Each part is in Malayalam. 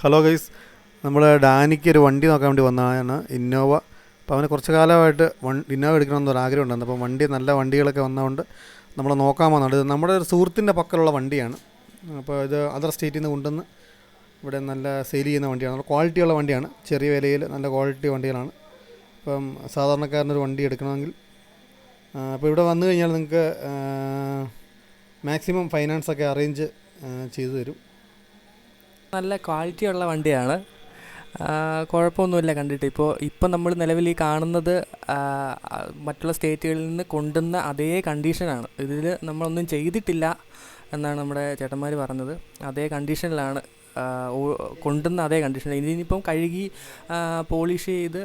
ഹലോ ഗൈസ് നമ്മൾ ഡാനിക്ക് ഒരു വണ്ടി നോക്കാൻ വേണ്ടി വന്നതാണ് ഇന്നോവ അപ്പോൾ അവന് കുറച്ച് കാലമായിട്ട് വൺ ഇന്നോവ എടുക്കണമെന്ന് ഒരു ആഗ്രഹം ഉണ്ടായിരുന്നു. അപ്പോൾ വണ്ടി നല്ല വണ്ടികളൊക്കെ വന്നതുകൊണ്ട് നമ്മൾ നോക്കാൻ വന്നത് നമ്മുടെ ഒരു സുഹൃത്തിന്റെ പക്കലുള്ള വണ്ടിയാണ്. അപ്പോൾ ഇത് അതർ സ്റ്റേറ്റിൽ നിന്ന് കൊണ്ടുവന്ന് ഇവിടെ നല്ല സെയിൽ ചെയ്യുന്ന വണ്ടിയാണ്. നല്ല ക്വാളിറ്റിയുള്ള വണ്ടിയാണ്. ചെറിയ വിലയിൽ നല്ല ക്വാളിറ്റി വണ്ടികളാണ്. അപ്പം സാധാരണക്കാരനൊരു വണ്ടി എടുക്കണമെങ്കിൽ അപ്പോൾ ഇവിടെ വന്നു കഴിഞ്ഞാൽ നിങ്ങൾക്ക് മാക്സിമം ഫൈനാൻസൊക്കെ അറേഞ്ച് ചെയ്തു തരും. നല്ല ക്വാളിറ്റിയുള്ള വണ്ടിയാണ്. ആ, കുഴപ്പമൊന്നുമില്ല കണ്ടിട്ട്. ഇപ്പോൾ ഇപ്പം നമ്മൾ നിലവിൽ ഈ കാണുന്നത് മറ്റുള്ള സ്റ്റേറ്റുകളിൽ നിന്ന് കൊണ്ടുവന്ന അതേ കണ്ടീഷനാണ് ഇതിൽ നമ്മളൊന്നും ചെയ്തിട്ടില്ല എന്നാണ് നമ്മുടെ ചേട്ടന്മാർ പറഞ്ഞത്. അതേ കണ്ടീഷനിലാണ് കൊണ്ടുവന്ന അതേ കണ്ടീഷൻ ഇതിനിപ്പം കഴുകി പോളിഷ് ചെയ്ത്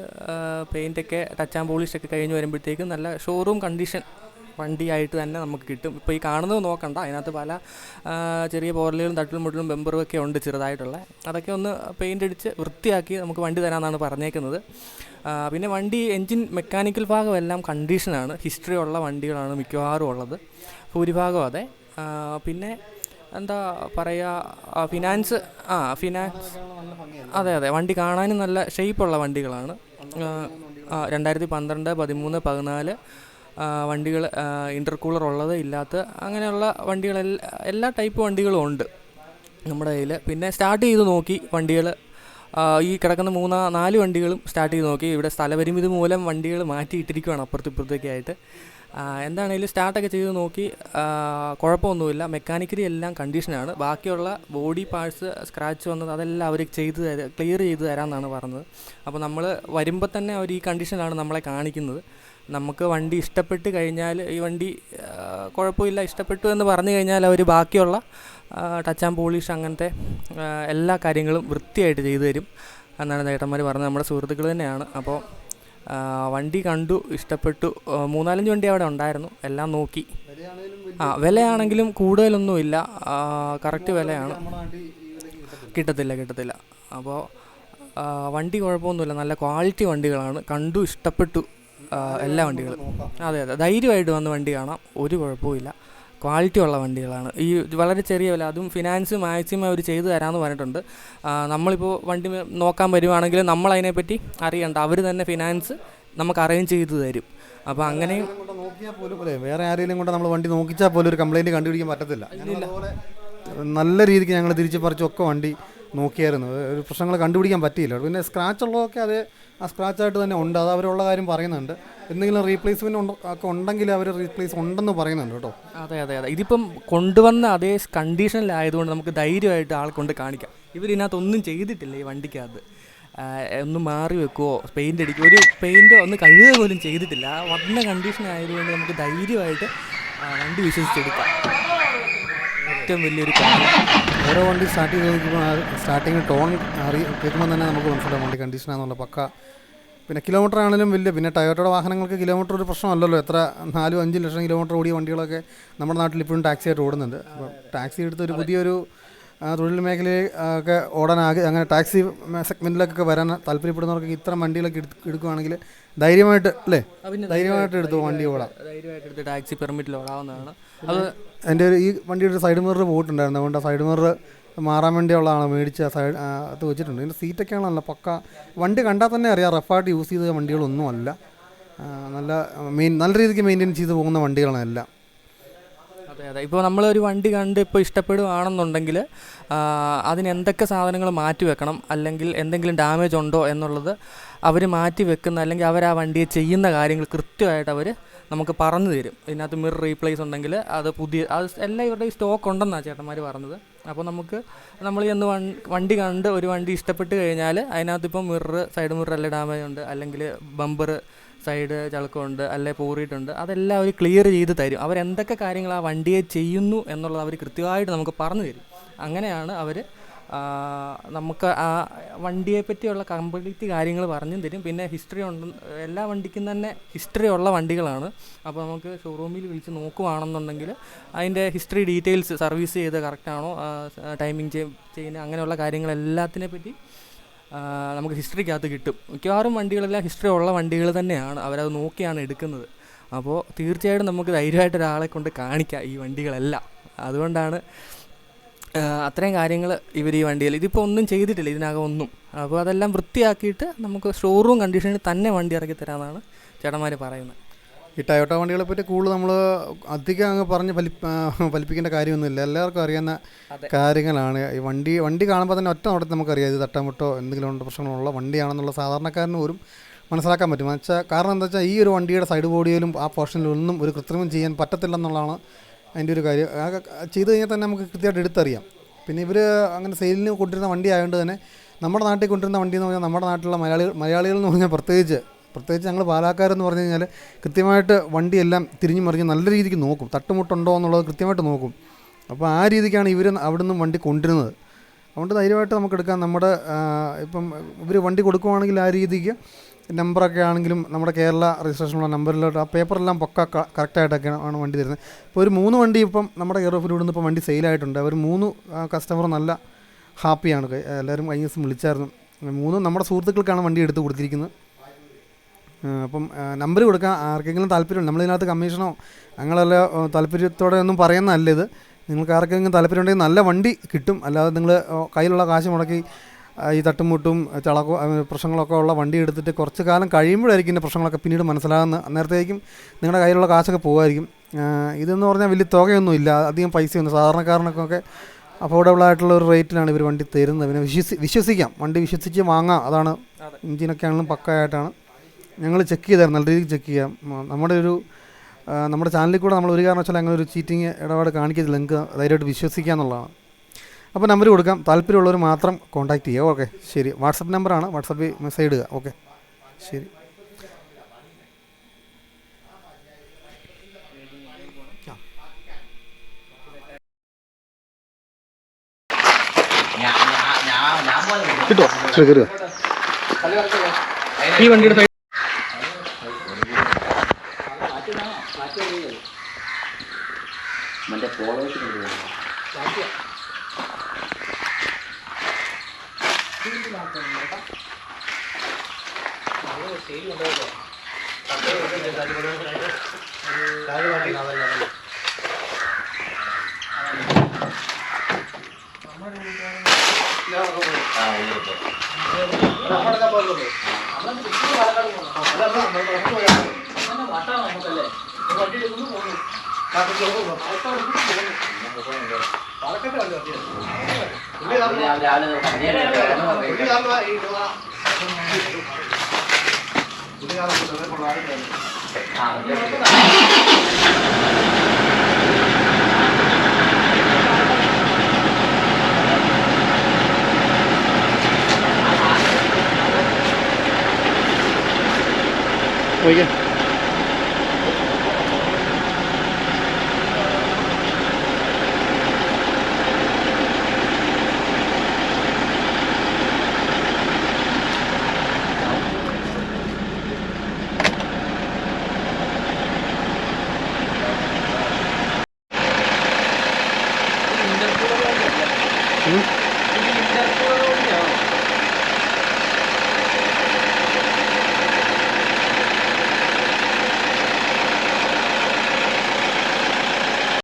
പെയിന്റൊക്കെ ടച്ച് ആൻഡ് പോളിഷൊക്കെ കഴിഞ്ഞ് വരുമ്പോഴത്തേക്കും നല്ല ഷോറൂം കണ്ടീഷൻ വണ്ടിയായിട്ട് തന്നെ നമുക്ക് കിട്ടും. ഇപ്പോൾ ഈ കാണുന്നത് നോക്കണ്ട. അതിനകത്ത് പല ചെറിയ പോറലുകളും തട്ടിലും മുട്ടിലും ബെമ്പറും ഒക്കെ ഉണ്ട് ചെറുതായിട്ടുള്ള. അതൊക്കെ ഒന്ന് പെയിന്റ് അടിച്ച് വൃത്തിയാക്കി നമുക്ക് വണ്ടി തരാമെന്നാണ് പറഞ്ഞേക്കുന്നത്. പിന്നെ വണ്ടി എൻജിൻ മെക്കാനിക്കൽ ഭാഗം എല്ലാം കണ്ടീഷനാണ്. ഹിസ്റ്ററി ഉള്ള വണ്ടികളാണ് മിക്കവാറും ഉള്ളത്. ഭൂരിഭാഗം അതെ. പിന്നെ എന്താ പറയുക ഫിനാൻസ് ആ ഫിനാൻസ് അതെ അതെ. വണ്ടി കാണാനും നല്ല ഷേപ്പുള്ള വണ്ടികളാണ്. രണ്ടായിരത്തി പന്ത്രണ്ട് പതിമൂന്ന് പതിനാല് വണ്ടികൾ ഇന്റർകൂളർ ഉള്ളത് ഇല്ലാത്ത അങ്ങനെയുള്ള വണ്ടികൾ എല്ലാ ടൈപ്പ് വണ്ടികളും ഉണ്ട് നമ്മുടെ കയ്യിൽ പിന്നെ സ്റ്റാർട്ട് ചെയ്ത് നോക്കി വണ്ടികൾ ഈ കിടക്കുന്ന മൂന്നാ നാല് വണ്ടികളും സ്റ്റാർട്ട് ചെയ്ത് നോക്കി. ഇവിടെ സ്ഥലപരിമിതി മൂലം വണ്ടികൾ മാറ്റിയിട്ടിരിക്കുകയാണ് ആയിട്ട്. എന്താണേലും സ്റ്റാർട്ടൊക്കെ ചെയ്ത് നോക്കി. കുഴപ്പമൊന്നുമില്ല. മെക്കാനിക്കലി എല്ലാം കണ്ടീഷനാണ് ബാക്കിയുള്ള ബോഡി പാർട്സ് സ്ക്രാച്ച് വന്നത് അതെല്ലാം അവർ ചെയ്ത് ക്ലിയർ ചെയ്ത് തരാമെന്നാണ് പറഞ്ഞത്. അപ്പോൾ നമ്മൾ വരുമ്പോൾ തന്നെ അവർ ഈ കണ്ടീഷനാണ് നമ്മളെ കാണിക്കുന്നത്. നമുക്ക് വണ്ടി ഇഷ്ടപ്പെട്ട് കഴിഞ്ഞാൽ ഈ വണ്ടി കുഴപ്പമില്ല ഇഷ്ടപ്പെട്ടു എന്ന് പറഞ്ഞു കഴിഞ്ഞാൽ അവർ ബാക്കിയുള്ള ടച്ച് ആൻഡ് പോളിഷ് അങ്ങനത്തെ എല്ലാ കാര്യങ്ങളും വൃത്തിയായിട്ട് ചെയ്തു തരും എന്നാണ് ചേട്ടന്മാർ പറഞ്ഞത്. നമ്മുടെ സുഹൃത്തുക്കൾ തന്നെയാണ്. അപ്പോൾ വണ്ടി കണ്ടു ഇഷ്ടപ്പെട്ടു മൂന്നാലഞ്ച് വണ്ടി അവിടെ ഉണ്ടായിരുന്നു. എല്ലാം നോക്കി. ആ വിലയാണെങ്കിലും കൂടുതലൊന്നുമില്ല. കറക്റ്റ് വിലയാണ്. കിട്ടത്തില്ല കിട്ടത്തില്ല. അപ്പോൾ വണ്ടി കുഴപ്പമൊന്നുമില്ല. നല്ല ക്വാളിറ്റി വണ്ടികളാണ്. കണ്ടു ഇഷ്ടപ്പെട്ടു. എല്ലാ വണ്ടികളും. അതെ അതെ. ധൈര്യമായിട്ട് വന്ന വണ്ടി കാണാം. ഒരു കുഴപ്പമില്ല ക്വാളിറ്റി ഉള്ള വണ്ടികളാണ്. ഈ വളരെ ചെറിയ വില അതും ഫിനാൻസ് മാക്സിമം അവർ ചെയ്തു തരാമെന്ന് പറഞ്ഞിട്ടുണ്ട്. നമ്മളിപ്പോൾ വണ്ടി നോക്കാൻ വരുവാണെങ്കിൽ നമ്മൾ അതിനെപ്പറ്റി അറിയണ്ട. അവർ തന്നെ ഫിനാൻസ് നമുക്ക് അറേഞ്ച് ചെയ്തു തരും. അപ്പോൾ അങ്ങനെയും കൊണ്ട് നോക്കിയാൽ പോലും വേറെ ആരെങ്കിലും കൊണ്ട് നമ്മൾ വണ്ടി നോക്കിച്ചാൽ പോലും ഒരു കംപ്ലൈന്റ് കണ്ടുപിടിക്കാൻ പറ്റത്തില്ല. നല്ല രീതിക്ക് ഞങ്ങൾ തിരിച്ച് പറിച്ചൊക്കെ വണ്ടി നോക്കിയായിരുന്നു. ഒരു പ്രശ്നങ്ങൾ കണ്ടുപിടിക്കാൻ പറ്റിയില്ല. പിന്നെ സ്ക്രാച്ച് ഉള്ളതൊക്കെ അത് ആ സ്ക്രാച്ചായിട്ട് തന്നെ ഉണ്ട്. അത് അവരുള്ള കാര്യം പറയുന്നുണ്ട്. എന്തെങ്കിലും റീപ്ലേസ്മെന്റ് ഒക്കെ ഉണ്ടെങ്കിൽ അവർ റീപ്ലേസ് ഉണ്ടെന്ന് പറയുന്നുണ്ട് കേട്ടോ. അതെ അതെ അതെ. ഇതിപ്പം കൊണ്ടുവന്ന അതേ കണ്ടീഷനിലായതുകൊണ്ട് നമുക്ക് ധൈര്യമായിട്ട് ആൾ കൊണ്ട് കാണിക്കാം. ഇവരിതിനകത്തൊന്നും ചെയ്തിട്ടില്ല ഈ വണ്ടിക്കകത്ത്. ഒന്ന് മാറി വെക്കുവോ പെയിന്റ് അടിക്കുവോ? ഒരു പെയിന്റോ ഒന്ന് കഴുകുക പോലും ചെയ്തിട്ടില്ല. ആ വന്ന കണ്ടീഷൻ ആയതുകൊണ്ട് നമുക്ക് ധൈര്യമായിട്ട് വണ്ടി വിശ്വസിച്ചെടുക്കാം. ഏറ്റവും വലിയൊരു കാര്യം. ഓരോ വണ്ടി സ്റ്റാർട്ട് ചെയ്ത് നോക്കുമ്പോൾ സ്റ്റാർട്ടിങ് ടോൺ അറി കേൾക്കുമ്പോൾ തന്നെ നമുക്ക് മനസ്സിലാവും വണ്ടി കണ്ടീഷനാണെന്നുള്ള പക്ക. പിന്നെ കിലോമീറ്റർ ആണെങ്കിലും വലിയ പിന്നെ ടയോട്ടയുടെ വാഹനങ്ങൾക്ക് കിലോമീറ്റർ ഒരു പ്രശ്നമല്ലല്ലോ. എത്ര നാലും അഞ്ച് ലക്ഷം കിലോമീറ്റർ ഓടിയ വണ്ടികളൊക്കെ നമ്മുടെ നാട്ടിൽ ഇപ്പോഴും ടാക്സി ആയിട്ട് ഓടുന്നുണ്ട്. അപ്പോൾ ടാക്സി എടുത്ത് ഒരു പുതിയൊരു തൊഴിൽ മേഖലയിൽ ഒക്കെ ഓടാൻ ആകെ അങ്ങനെ ടാക്സി സെഗ്മെന്റിലൊക്കെ വരാൻ താല്പര്യപ്പെടുന്നവർക്ക് ഇത്തരം വണ്ടികളൊക്കെ എടുക്കുകയാണെങ്കിൽ ധൈര്യമായിട്ട് അല്ലേ? ധൈര്യമായിട്ട് എടുത്തു വണ്ടി ഓടാം. ധൈര്യമായിട്ട് എടുത്ത് ടാക്സി പെർമിറ്റിൽ ഓടാവുന്നതാണ്. അത് എന്റെ ഒരു ഈ വണ്ടിയുടെ ഒരു സൈഡ് മിറർ പോയിട്ടുണ്ടായിരുന്നു. അതുകൊണ്ട് ആ സൈഡ് മിറർ മാറാൻ വേണ്ടിയുള്ളതാണ് മേടിച്ച് സൈഡ് അത് വെച്ചിട്ടുണ്ട്. ഇതിന്റെ സീറ്റൊക്കെയാണ് നല്ല പക്ക. വണ്ടി കണ്ടാൽ തന്നെ അറിയാം റഫായിട്ട് യൂസ് ചെയ്ത വണ്ടികളൊന്നും അല്ല നല്ല മെയിൻ നല്ല രീതിക്ക് മെയിന്റെയിൻ ചെയ്ത് പോകുന്ന വണ്ടികളാണ് എല്ലാം. അതെ ഇപ്പോൾ നമ്മളൊരു വണ്ടി കണ്ട് ഇപ്പോൾ ഇഷ്ടപ്പെടുകയാണെന്നുണ്ടെങ്കിൽ അതിന് എന്തൊക്കെ സാധനങ്ങൾ മാറ്റി വെക്കണം? അല്ലെങ്കിൽ എന്തെങ്കിലും ഡാമേജ് ഉണ്ടോ എന്നുള്ളത് അവർ മാറ്റി വെക്കുന്ന അല്ലെങ്കിൽ അവർ ആ വണ്ടിയെ ചെയ്യുന്ന കാര്യങ്ങൾ കൃത്യമായിട്ട് അവർ നമുക്ക് പറഞ്ഞു തരും. ഇതിനകത്ത് മിറർ റീപ്ലേസ് ഉണ്ടെങ്കിൽ അത് പുതിയ അത് എല്ലാം ഇവരുടെ സ്റ്റോക്ക് ഉണ്ടെന്നാണ് ചേട്ടന്മാർ പറഞ്ഞത്. അപ്പോൾ നമുക്ക് നമ്മൾ എന്ന് വണ്ടി കണ്ട് ഒരു വണ്ടി ഇഷ്ടപ്പെട്ട് കഴിഞ്ഞാൽ അതിനകത്ത് ഇപ്പം മിറർ സൈഡ് മിറർ എല്ലാം ഡാമേജ് ഉണ്ട്. അല്ലെങ്കിൽ ബമ്പർ സൈഡ് ചളുക്കമുണ്ട് അല്ലെ പൂറിയിട്ടുണ്ട് അതെല്ലാം അവർ ക്ലിയർ ചെയ്ത് തരും. അവരെന്തൊക്കെ കാര്യങ്ങൾ ആ വണ്ടിയെ ചെയ്യുന്നു എന്നുള്ളത് അവർ കൃത്യമായിട്ട് നമുക്ക് പറഞ്ഞു തരും. അങ്ങനെയാണ് അവർ നമുക്ക് ആ വണ്ടിയെ പറ്റിയുള്ള കംപ്ലീറ്റ് കാര്യങ്ങൾ പറഞ്ഞു തരും. പിന്നെ ഹിസ്റ്ററി ഉണ്ട് എല്ലാ വണ്ടിക്കും തന്നെ ഹിസ്റ്ററി ഉള്ള വണ്ടികളാണ്. അപ്പോൾ നമുക്ക് ഷോറൂമിൽ വിളിച്ച് നോക്കുവാണെന്നുണ്ടെങ്കിൽ അതിന്റെ ഹിസ്റ്ററി ഡീറ്റെയിൽസ് സർവീസ് ചെയ്ത് കറക്റ്റാണോ ടൈമിങ് ചെയ്യുന്ന അങ്ങനെയുള്ള കാര്യങ്ങളെല്ലാത്തിനെ പറ്റി നമുക്ക് ഹിസ്റ്ററിക്കകത്ത് കിട്ടും. മിക്കവാറും വണ്ടികളെല്ലാം ഹിസ്റ്ററി ഉള്ള വണ്ടികൾ തന്നെയാണ് അവരത് നോക്കിയാണ് എടുക്കുന്നത്. അപ്പോൾ തീർച്ചയായിട്ടും നമുക്ക് ധൈര്യമായിട്ട് ഒരാളെ കൊണ്ട് കാണിക്കാം ഈ വണ്ടികളെല്ലാം. അതുകൊണ്ടാണ് അത്രയും കാര്യങ്ങൾ ഇവർ ഈ വണ്ടിയിൽ ഇതിപ്പോൾ ഒന്നും ചെയ്തിട്ടില്ല ഇതിനകം ഒന്നും. അപ്പോൾ അതെല്ലാം വൃത്തിയാക്കിയിട്ട് നമുക്ക് ഷോറൂം കണ്ടീഷനിൽ തന്നെ വണ്ടി ഇറക്കി തരാമെന്നാണ് ചേട്ടന്മാർ പറയുന്നത്. ഈ ടയോട്ട വണ്ടികളെ പറ്റി കൂടുതൽ നമ്മൾ അധികം അങ്ങ് പറഞ്ഞ് ഫലി ഫലിപ്പിക്കേണ്ട കാര്യമൊന്നുമില്ല. എല്ലാവർക്കും അറിയുന്ന കാര്യങ്ങളാണ്. ഈ വണ്ടി വണ്ടി കാണുമ്പോൾ തന്നെ ഒറ്റ നോട്ടത്തിൽ നമുക്കറിയാം ഇത് തട്ടാമുട്ടോ എന്തെങ്കിലും ഉണ്ട് പ്രശ്നങ്ങളുള്ള വണ്ടിയാണെന്നുള്ള സാധാരണക്കാരന് പോലും മനസ്സിലാക്കാൻ പറ്റും. വെച്ചാൽ കാരണം എന്താ വെച്ചാൽ ഈ ഒരു വണ്ടിയുടെ സൈഡ് ബോഡിയിലും ആ പോർഷനിലൊന്നും ഒരു കൃത്രിമം ചെയ്യാൻ പറ്റത്തില്ലെന്നുള്ളതാണ് അതിന്റെ ഒരു കാര്യം. ചെയ്ത് കഴിഞ്ഞാൽ തന്നെ നമുക്ക് കൃത്യമായിട്ട് എടുത്തറിയാം. പിന്നെ ഇവർ അങ്ങനെ സെയിലിന് കൊണ്ടിരുന്ന വണ്ടി ആയതുകൊണ്ട് തന്നെ നമ്മുടെ നാട്ടിൽ കൊണ്ടിരുന്ന വണ്ടി എന്ന് പറഞ്ഞാൽ നമ്മുടെ നാട്ടിലുള്ള മലയാളികൾ മലയാളികൾ എന്ന് പറഞ്ഞാൽ പ്രത്യേകിച്ച് പ്രത്യേകിച്ച് ഞങ്ങൾ പാലാക്കാരെന്ന് പറഞ്ഞു കഴിഞ്ഞാൽ കൃത്യമായിട്ട് വണ്ടിയെല്ലാം തിരിഞ്ഞു മറിഞ്ഞ് നല്ല രീതിക്ക് നോക്കും. തട്ടുമുട്ടുണ്ടോ എന്നുള്ളത് കൃത്യമായിട്ട് നോക്കും. അപ്പോൾ ആ രീതിക്കാണ് ഇവർ അവിടെ നിന്നും വണ്ടി കൊണ്ടിരുന്നത് അതുകൊണ്ട് ധൈര്യമായിട്ട് നമുക്ക് എടുക്കാം. നമ്മുടെ ഇപ്പം ഇവർ വണ്ടി കൊടുക്കുവാണെങ്കിൽ ആ രീതിക്ക് നമ്പറൊക്കെ ആണെങ്കിലും നമ്മുടെ കേരള രജിസ്ട്രേഷനുള്ള നമ്പറിലോട്ട് ആ പേപ്പറെല്ലാം പൊക്ക കറക്റ്റായിട്ടൊക്കെയാണ് ആണ് വണ്ടി തരുന്നത്. ഇപ്പോൾ ഒരു മൂന്ന് വണ്ടി ഇപ്പം നമ്മുടെ കെയർ ഓഫിൽ ഇവിടുന്ന് ഇപ്പം വണ്ടി സെയിലായിട്ടുണ്ട്. അവർ മൂന്ന് കസ്റ്റമർ നല്ല ഹാപ്പിയാണ്. എല്ലാവരും കഴിഞ്ഞ ദിവസം വിളിച്ചായിരുന്നു. മൂന്നും നമ്മുടെ സുഹൃത്തുക്കൾക്കാണ് വണ്ടി എടുത്ത് കൊടുത്തിരിക്കുന്നത്. അപ്പം നമ്പർ കൊടുക്കാൻ ആർക്കെങ്കിലും താല്പര്യം നമ്മളിതിനകത്ത് കമ്മീഷനോ അങ്ങനെയുള്ള താല്പര്യത്തോടെ ഒന്നും പറയുന്നതല്ല ഇത്. നിങ്ങൾക്ക് ആർക്കെങ്കിലും താല്പര്യം ഉണ്ടെങ്കിൽ നല്ല വണ്ടി കിട്ടും. അല്ലാതെ നിങ്ങൾ കയ്യിലുള്ള കാശ് മുടക്കി ഈ തട്ടുമുട്ടും ചളക്കോ പ്രശ്നങ്ങളൊക്കെ ഉള്ള വണ്ടി എടുത്തിട്ട് കുറച്ച് കാലം കഴിയുമ്പോഴായിരിക്കും ഇതിന്റെ പ്രശ്നങ്ങളൊക്കെ പിന്നീട് മനസ്സിലാകുന്ന അന്നേരത്തേക്കും നിങ്ങളുടെ കയ്യിലുള്ള കാശൊക്കെ പോകുമായിരിക്കും ഇതെന്ന് പറഞ്ഞാൽ വലിയ തുകയൊന്നും ഇല്ല അധികം പൈസയൊന്നും സാധാരണക്കാരനൊക്കെ അഫോർഡബിൾ ആയിട്ടുള്ള ഒരു റേറ്റിലാണ് ഇവർ വണ്ടി തരുന്നത്. പിന്നെ വിശ്വസി വിശ്വസിക്കാം. വണ്ടി വിശ്വസിച്ച് വാങ്ങാം. അതാണ് അതെ. എഞ്ചിനൊക്കെ ആണെങ്കിലും പക്കയായിട്ടാണ് ഞങ്ങൾ ചെക്ക് ചെയ്തായിരുന്നു നല്ല രീതിയിൽ ചെക്ക് ചെയ്യാം. നമ്മുടെ ഒരു നമ്മുടെ ചാനലിൽ കൂടെ നമ്മൾ ഒരു കാരണവശാലും അങ്ങനെ ഒരു ചീറ്റിങ് ഇടപാട് കാണിക്കത്തില്ല. നിങ്ങൾക്ക് ധൈര്യമായിട്ട് വിശ്വസിക്കുക എന്നുള്ളതാണ്. അപ്പോൾ നമ്പർ കൊടുക്കാം. താല്പര്യമുള്ളവർ മാത്രം കോൺടാക്ട് ചെയ്യുക. ഓക്കെ ശരി. വാട്സപ്പ് നമ്പറാണ് വാട്സപ്പിൽ മെസ്സേജ് ഇടുക. ഓക്കെ ശരി. കിട്ടോ? കയറുക ഈ വണ്ടിയുടെ മറ്റേ ഫോളോവേഴ്സ് ആ ഉള്ളിട്ട് രാവിലെ ഓക്കെ Hmm?